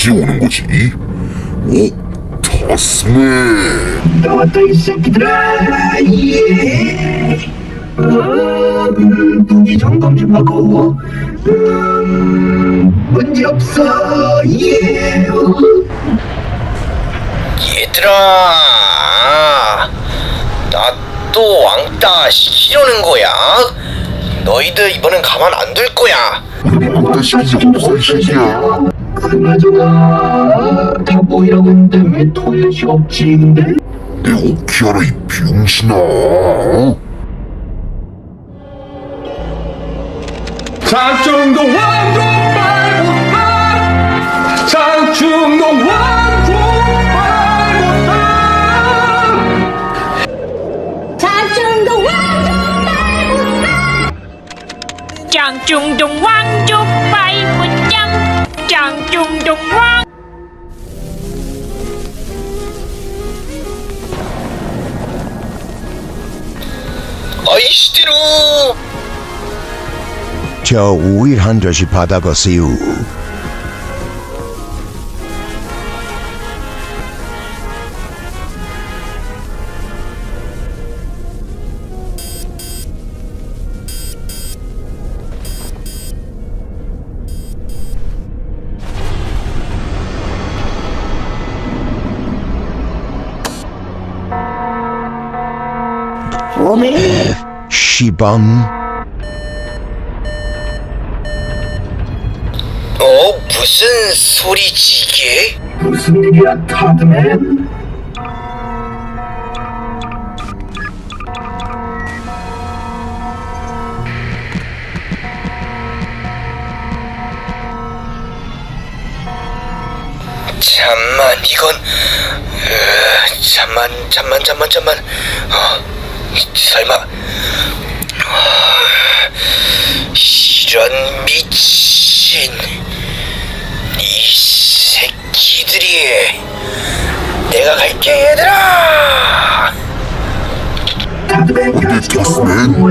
언제 오는 거지? 오, 타스맨. 나왔다 이 새끼들아 예 음, 무기 점검 좀 하고 음, 문제 없어 예 얘들아 나 또 왕따 시키려는 거야 너희들 이번엔 가만 안 둘 거야 왕따 시키지 없어, 이 새끼야. 그나저나 다 모이라고 했는데 왜 토일렛이 없지 근데? 내 오키하라, 이 병신아. 장충동 장중동 왕족 발붙 이씨대로 저 우일 한 잔씩 받아가세요. 시방 어? 무슨 소리지 이게? 무슨 일이야 타드맨 잠만 이건 으, 잠만 잠만 잠만 잠만. 어, 설마 어, 이런 미친 이 새끼들이 내가 갈게 얘들아 근데 타스맨,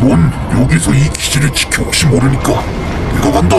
왜넌 여기서 이 기지를 지켜 혹시 모르니까 내가 간다.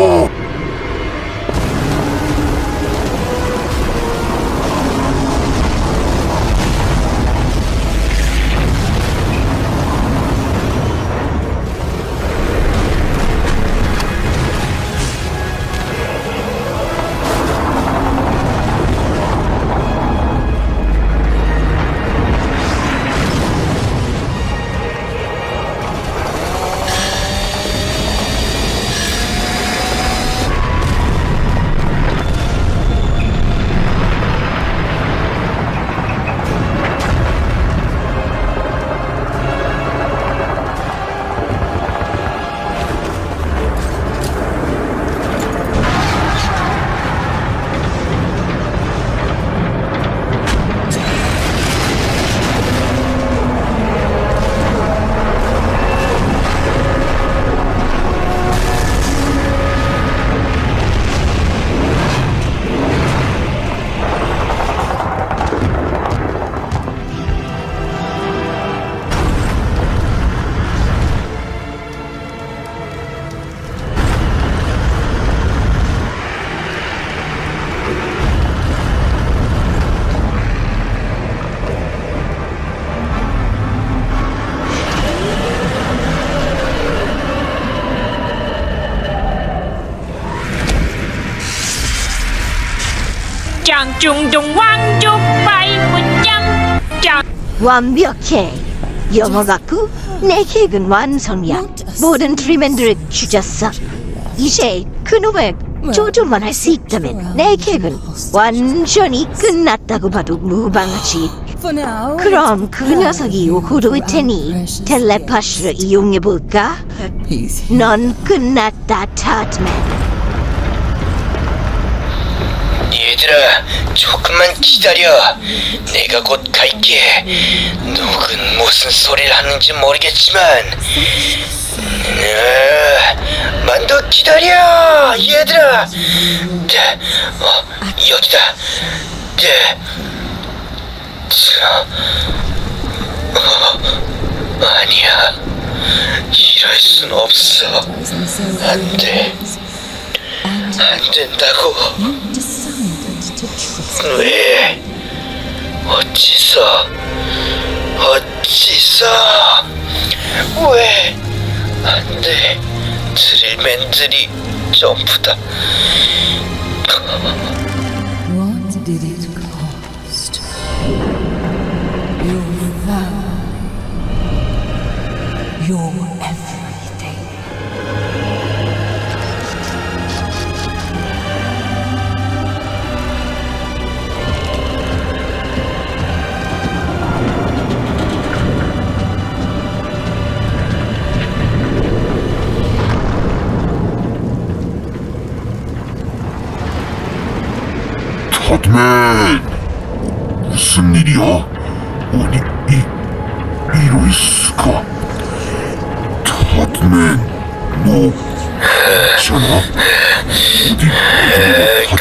장중동 왕족 발붙장 장 완벽해. 영어 같고 내 계획은 완성이야. 모든 트리맨들을 죽였어 이제 그놈의 조종만 할 수 있다면 내 계획은 완전히 끝났다고 봐도 무방하지. 그럼 그 녀석이 오후로 올 테니 텔레파시를 이용해볼까? 넌 끝났다 타드맨 얘들아 조금만 기다려. 내가 곧 갈게. 누군 무슨 소리를 하는지 모르겠지만. 음, 만더 기다려 얘들아. 자, 어, 여기다. 자, 자, 어, 아니야. 이럴 순 없어. 안 돼. 안 된다고. 왜? 어찌서? 어찌서? 왜? 안 돼. 드릴맨들이 전부 다 터드맨 무슨 일이야? 아니 이 이럴 수가 터드맨 너 있잖아 어디 그래 다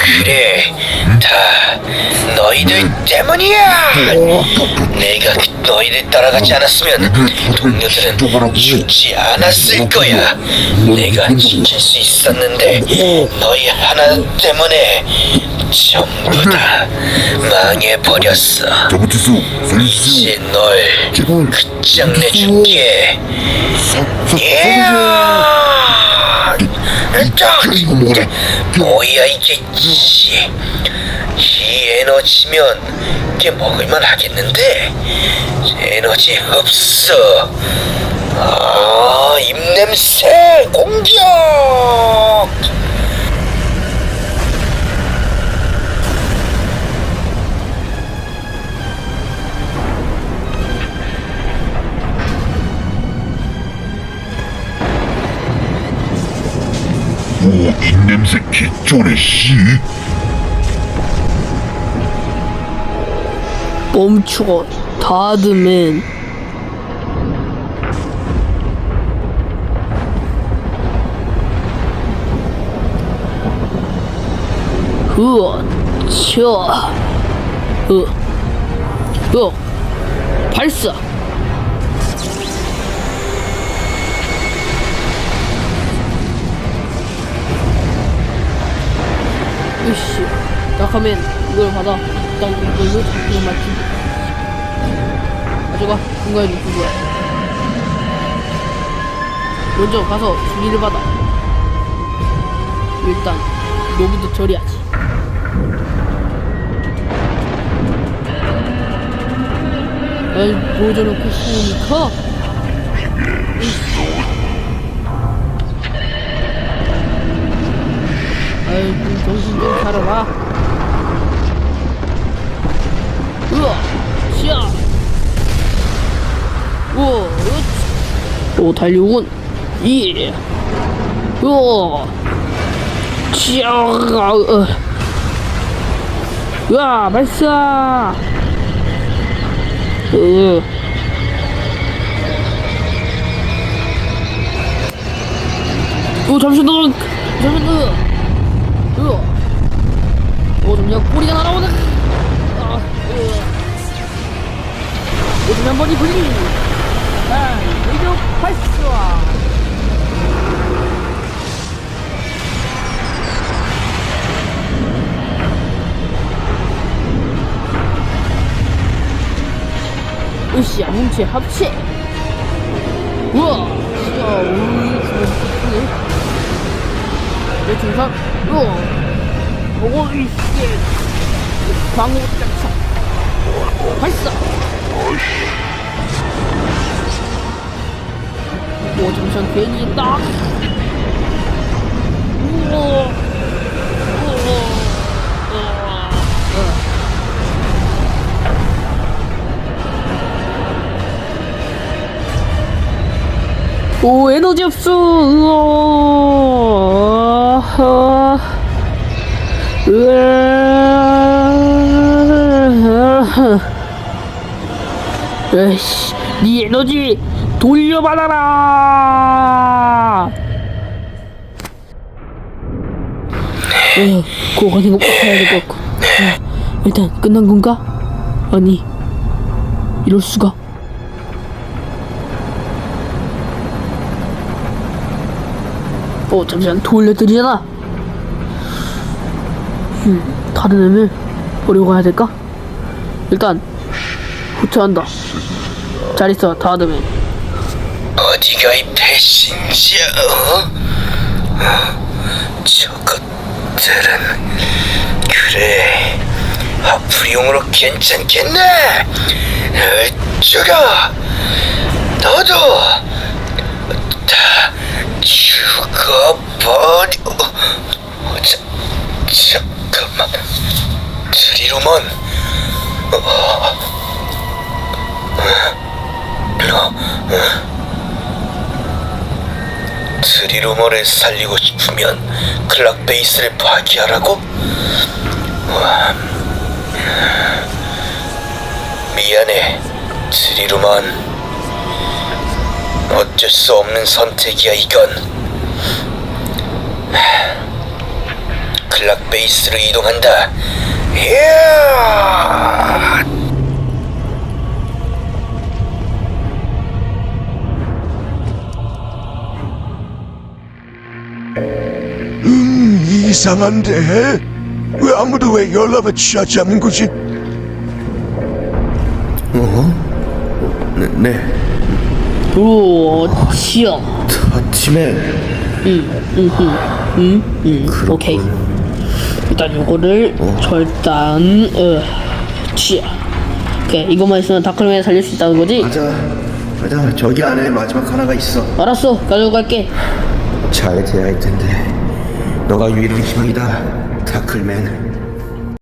너희들 때문이야. 내가 그 너희들 따라가지 않았으면 동료들은 죽지 않았을 거야. 내가 지킬 수 있었는데 너희 하나 때문에 전부 다 망해버렸어. 잘못했어. 살려주세요. 이제 널 제발. 끝장내줄게. 이야 뭐야 이게 씨. 이 에너지면 이게 먹을만 하겠는데? 에너지 없어. 아 입냄새 공격 오 입냄새 개쩌네 씨. 멈춰 다드맨 으어 쳐. 으, 으, 발사 으씨 약하면 이걸 받아. 일단 이걸로 잡히는 맞지 가져가. 중간에 놓고 거야. 먼저 가서 주의를 받아. 일단 너부터 처리하지. 아이 보여줘놓고 싶으니까 아이 좀 정신 좀 차려라 으아 시야 우와 으치. 또 달려온 이 우와 치아 어. 으아 발사 으 오, 잠시만, 너, 잠시만. 오, 잠시만, 꼬리가 날아오네. 아. 요즘 한 번이 불리 아, 의료 발사 으쌰 뭉치 합체 우와 으쌰 우이 중상 우와 오이씨 광호 짝짝 발사 오 잠시만 괜히 딱 우와. 오 에너지 없어 으아 으아. 에이씨 네 에너지 돌려받아라. 어, 그거 가는 거꼭 해야 될것 같고. 어, 일단 끝난 건가? 아니 이럴 수가? 어 잠시만 돌려드리잖아 다른 애를 버리고 가야 될까? 일단 후퇴한다. 잘 있어, 다드맨. 어디가 이 배신자? 어? 저것들은 그래 하프리용으로 괜찮겠네. 죽어 너도 다 죽어버려. 어, 자, 잠깐만 트리루먼. 트리루머를 살리고 싶으면 클락 베이스를 파괴하라고? 와. 미안해, 트리루먼. 어쩔 수 없는 선택이야 이건. 클락 베이스로 이동한다. 이야! 이상한데? 왜 아무도 왜 연락을 취하지 않는 거지? 네, 오, 치영. 아침에 오케이. 일단 요거를 절단, 어, 치야. 오케이, 이것만 있으면 다크맨 살릴 수 있다는 거지? 맞아, 맞아. 저기 안에 마지막 하나가 있어. 알았어, 가지고 갈게. 잘 돼야 할 텐데. 너가 유일한 희망이다, 다클맨.